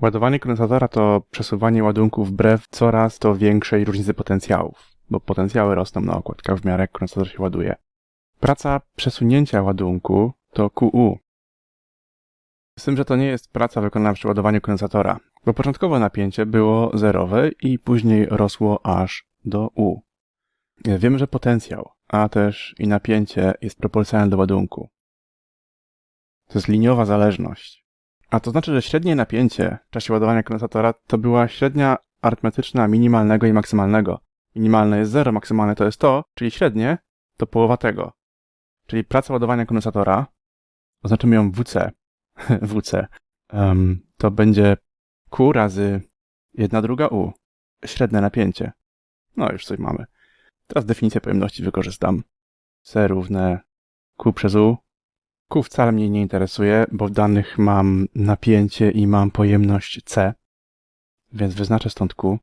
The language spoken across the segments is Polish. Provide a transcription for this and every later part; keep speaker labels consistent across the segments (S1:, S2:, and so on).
S1: Ładowanie kondensatora to przesuwanie ładunku wbrew coraz to większej różnicy potencjałów, bo potencjały rosną na okładkach w miarę jak kondensator się ładuje. Praca przesunięcia ładunku to QU. Z tym, że to nie jest praca wykonana przy ładowaniu kondensatora, bo początkowo napięcie było zerowe i później rosło aż do U. Wiemy, że potencjał, a też i napięcie jest proporcjonalne do ładunku. To jest liniowa zależność. A to znaczy, że średnie napięcie w czasie ładowania kondensatora to była średnia arytmetyczna minimalnego i maksymalnego. Minimalne jest 0, maksymalne to jest to, czyli średnie to połowa tego. Czyli praca ładowania kondensatora, oznaczymy ją WC, WC, em, to będzie Q razy 1 druga U, średnie napięcie. No już coś mamy. Teraz definicję pojemności wykorzystam. C równe Q przez U. Q wcale mnie nie interesuje, bo w danych mam napięcie i mam pojemność C, więc wyznaczę stąd Q.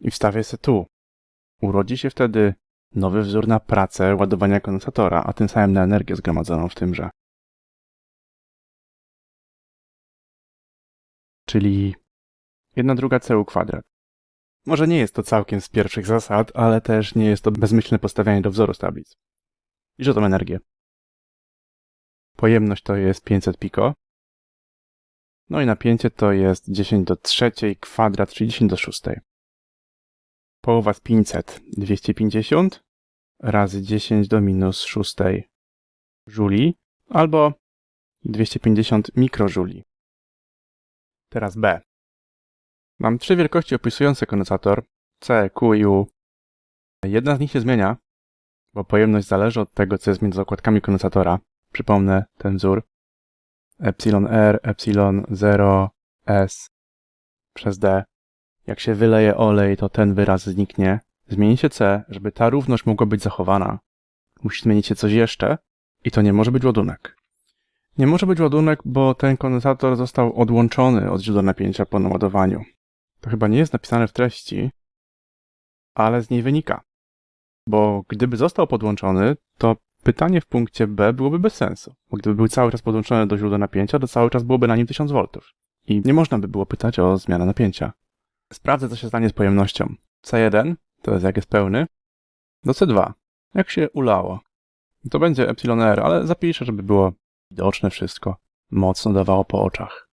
S1: I wstawię se tu. Urodzi się wtedy nowy wzór na pracę ładowania kondensatora, a tym samym na energię zgromadzoną w tymże. Czyli 1 druga CU kwadrat. Może nie jest to całkiem z pierwszych zasad, ale też nie jest to bezmyślne postawianie do wzoru z tablic. I tą energię. Pojemność to jest 500 piko. No i napięcie to jest 10 do trzeciej kwadrat, czyli 10 do szóstej. Połowa z 500, 250 razy 10 do minus szóstej żuli albo 250 mikrożuli. Teraz B. Mam trzy wielkości opisujące kondensator C, Q i U. Jedna z nich się zmienia, bo pojemność zależy od tego, co jest między okładkami kondensatora. Przypomnę ten wzór. Epsilon R, epsilon 0, S przez D. Jak się wyleje olej, to ten wyraz zniknie. Zmieni się C, żeby ta równość mogła być zachowana. Musi zmienić się coś jeszcze i to nie może być ładunek. Nie może być ładunek, bo ten kondensator został odłączony od źródła napięcia po naładowaniu. To chyba nie jest napisane w treści, ale z niej wynika. Bo gdyby został podłączony, to pytanie w punkcie B byłoby bez sensu. Bo gdyby był cały czas podłączony do źródła napięcia, to cały czas byłoby na nim 1000 V. I nie można by było pytać o zmianę napięcia. Sprawdzę, co się stanie z pojemnością. C1 to jest jak jest pełny, do C2, jak się ulało. To będzie epsilon R, ale zapiszę, żeby było widoczne wszystko. Mocno dawało po oczach.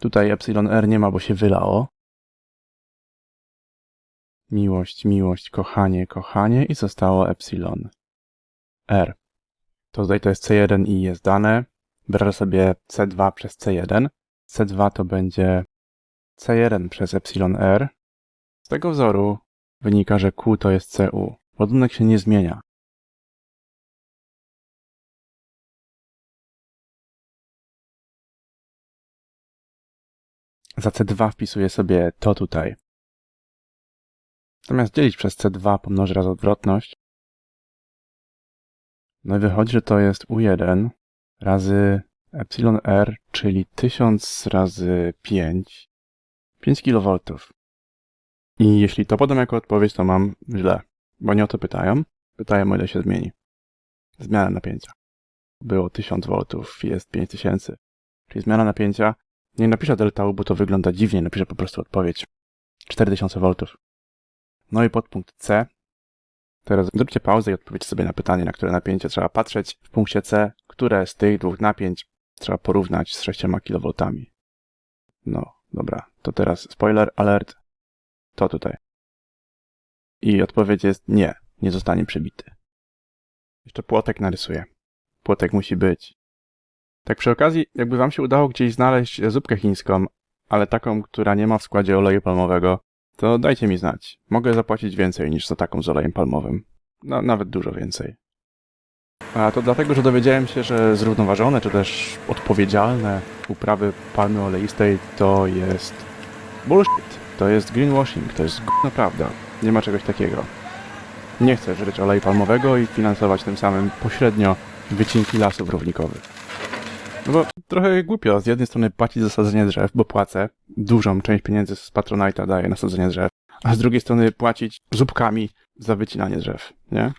S1: Tutaj epsilon R nie ma, bo się wylało. Miłość, miłość, kochanie, kochanie i zostało epsilon R. To tutaj to jest C1 i jest dane. Biorę sobie C2 przez C1. C2 to będzie C1 przez epsilon R. Z tego wzoru wynika, że Q to jest CU. Ładunek się nie zmienia. Za C2 wpisuję sobie to tutaj. Zamiast dzielić przez C2 pomnożę raz odwrotność. No i wychodzi, że to jest U1 razy epsilon R, czyli 1000 razy 5. 5 kV. I jeśli to podam jako odpowiedź, to mam źle, bo nie o to pytają. Pytają, o ile się zmieni. Zmiana napięcia. Było 1000 V, jest 5000. Czyli zmiana napięcia. Nie napiszę delta U, bo to wygląda dziwnie, napiszę po prostu odpowiedź. 4000 V. No i podpunkt C. Teraz zróbcie pauzę i odpowiedzcie sobie na pytanie, na które napięcie trzeba patrzeć. W punkcie C, które z tych dwóch napięć trzeba porównać z 6 kV. No, dobra. To teraz spoiler alert. To tutaj. I odpowiedź jest nie, nie zostanie przebity. Jeszcze płotek narysuję. Płotek musi być. Tak przy okazji, jakby wam się udało gdzieś znaleźć zupkę chińską, ale taką, która nie ma w składzie oleju palmowego, to dajcie mi znać. Mogę zapłacić więcej niż za taką z olejem palmowym. No, nawet dużo więcej. A to dlatego, że dowiedziałem się, że zrównoważone czy też odpowiedzialne uprawy palmy oleistej to jest bullshit. To jest greenwashing, to jest gówno prawda. Nie ma czegoś takiego. Nie chcę żreć oleju palmowego i finansować tym samym pośrednio wycinki lasów równikowych. No bo trochę głupio. Z jednej strony płacić za sadzenie drzew, bo płacę, dużą część pieniędzy z Patronite'a daję na sadzenie drzew, a z drugiej strony płacić zupkami za wycinanie drzew, nie?